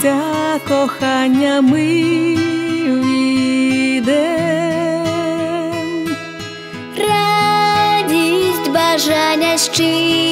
щастя кохання ми війдем. радість бажання щирі.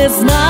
Ранок настане, казка розтане, знай.